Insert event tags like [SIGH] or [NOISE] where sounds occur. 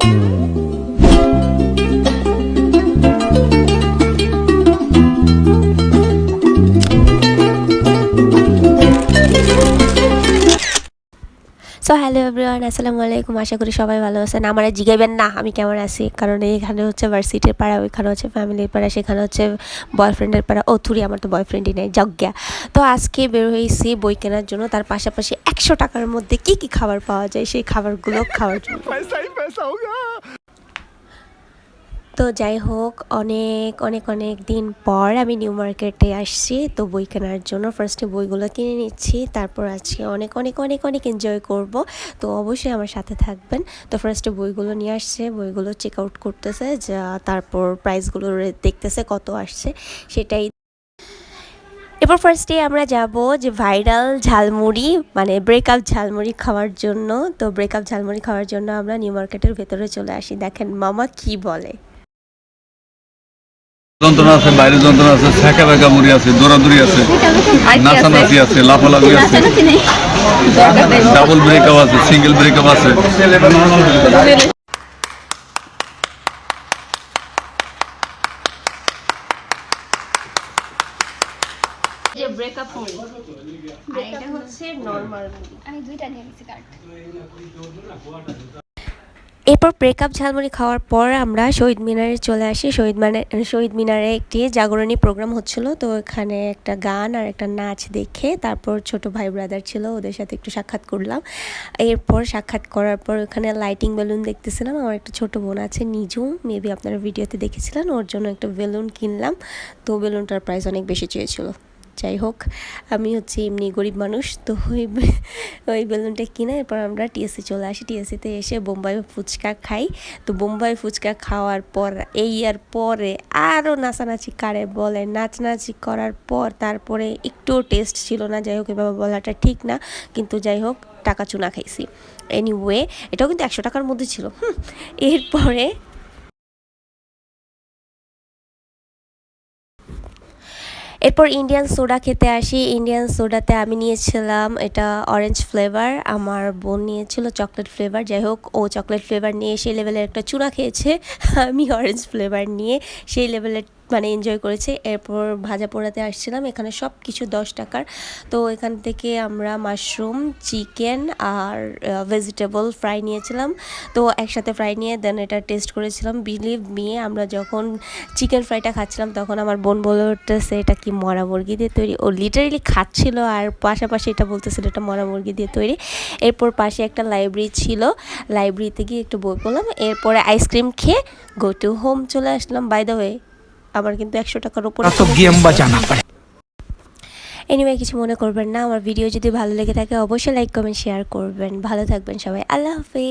thank you. So hello everyone আসসালামু আলাইকুম। আশা করি সবাই ভালো আছেন। আমার জিগাইবেন না, আমি কেমন আছি? কারণ এখানে হচ্ছে ভার্সিটির পাড়া, ওইখানে হচ্ছে ফ্যামিলির পাড়া, সেখানে হচ্ছে বয়ফ্রেন্ডের পাড়া। ও, থুরি আমার তো বয়ফ্রেন্ডই নেই, যজ্ঞা। তো আজকে বের হয়েছি বই কেনার জন্য। তার পাশাপাশি একশো টাকার মধ্যে কি কি খাবার পাওয়া যায়, সেই খাবারগুলো খাওয়ার জন্য। তো যাই হোক, অনেক অনেক অনেক দিন পর আমি নিউ মার্কেটে আসছি, তো বই কেনার জন্য ফার্স্টে বইগুলো কিনে নিচ্ছি, তারপর আজকে অনেক অনেক অনেক অনেক এনজয় করব, তো অবশ্যই আমার সাথে থাকবেন। তো ফার্স্টে বইগুলো নিয়ে আসছে, বইগুলো চেক আউট করতেছে, যা তারপর প্রাইসগুলো দেখতেছে কত আসছে, সেটাই। এরপর ফার্স্টে আমরা যাব যে ভাইরাল ঝালমুড়ি মানে ব্রেকআপ ঝালমুড়ি খাওয়ার জন্য, তো ব্রেকআপ ঝালমুড়ি খাওয়ার জন্য আমরা নিউ মার্কেটের ভেতরে চলে আসি। দেখেন মামা কি বলে। যন্ত্রণা আছে বাইরে যন্ত্রণা আছে ছ্যাঁকা ব্যাকা মুড়ি আছে দৌড়াদৌড়ি আছে নাচানাচি আছে লাফালাফি আছে ডাবল ব্রেকআপ আছে সিঙ্গেল ব্রেকআপ আছে। যে ব্রেকআপ মুড়ি আর এটা হচ্ছে নরমাল আমি দুইটা নিয়ে নিছি কার্ড। এরপর ব্রেকআপ ঝালমুড়ি খাওয়ার পর আমরা শহীদ মিনারে চলে আসি। শহীদ মানে শহীদ মিনারে একটি জাগরণী প্রোগ্রাম হচ্ছিল। তো এখানে একটা গান আর একটা নাচ দেখে তারপর ছোট ভাই ব্রাদার ছিল, ওদের সাথে একটু সাক্ষাৎ করলাম। এরপর সাক্ষাৎ করার পর ওখানে লাইটিং বেলুন দেখতেছিলাম। আমার একটা ছোট বোন আছে, নিজু। মেবি আপনারা ভিডিওতে দেখেছিলেন। ওর জন্য একটা বেলুন কিনলাম। তো বেলুনটার প্রাইস অনেক বেশি চেয়েছিল। যাই হোক আমি হচ্ছে এমনি গরিব মানুষ তো ওই ওই বেলুনটা কিনে এরপর আমরা টিএসসি চলে আসি। টিএসসিতে এসে বোম্বাই ফুচকা খাই। তো বোম্বাই ফুচকা খাওয়ার পর এই আর পরে আরও নাচানাচি কারে বলে। নাচনাচি করার পর তারপরে একটুও টেস্ট ছিল না যাই হোক এভাবে বলাটা ঠিক না কিন্তু যাই হোক টাকা চুনা খাইছি। এনিওয়ে এটাও কিন্তু একশো টাকার মধ্যে ছিল। হুম, এরপরে এরপর ইন্ডিয়ান সোডা খেতে আসি। ইন্ডিয়ান সোডাতে আমি নিয়েছিলাম এটা অরেঞ্জ ফ্লেভার আমার বোন নিয়েছিল চকলেট ফ্লেভার যাই হোক, ও চকলেট ফ্লেভার নিয়ে সেই লেভেলের একটা চূড়া খেয়েছে। [LAUGHS] আমি অরেঞ্জ ফ্লেভার নিয়ে সেই লেভেলের মানে এনজয় করেছে। এরপর ভাজা পোড়াতে আসছিলাম, এখানে সব কিছু দশ টাকার। তো এখান থেকে আমরা মাশরুম চিকেন আর ভেজিটেবল ফ্রাই নিয়েছিলাম। তো একসাথে ফ্রাই নিয়ে দেন এটা টেস্ট করেছিলাম। বিলিভ মি আমরা যখন চিকেন ফ্রাইটা খাচ্ছিলাম, তখন আমার বোন বলে উঠতেছে, এটা কি মরা মুরগি দিয়ে তৈরি? ও লিটারেলি খাচ্ছিল আর পাশাপাশি এটা বলতেছিল, এটা মরা মুরগি দিয়ে তৈরি। এরপর পাশে একটা লাইব্রেরি ছিল। লাইব্রেরিতে গিয়ে একটু বই পড়লাম। এরপরে আইসক্রিম খেয়ে গো টু হোম চলে আসলাম। বাই দ্য ওয়ে আমার কিন্তু একশো টাকার উপর এনিওয়ে কিছু মনে করবেন না আমার ভিডিও যদি ভালো লেগে থাকে অবশ্যই লাইক কমেন্ট শেয়ার করবেন। ভালো থাকবেন সবাই আল্লাহ হাফিজ।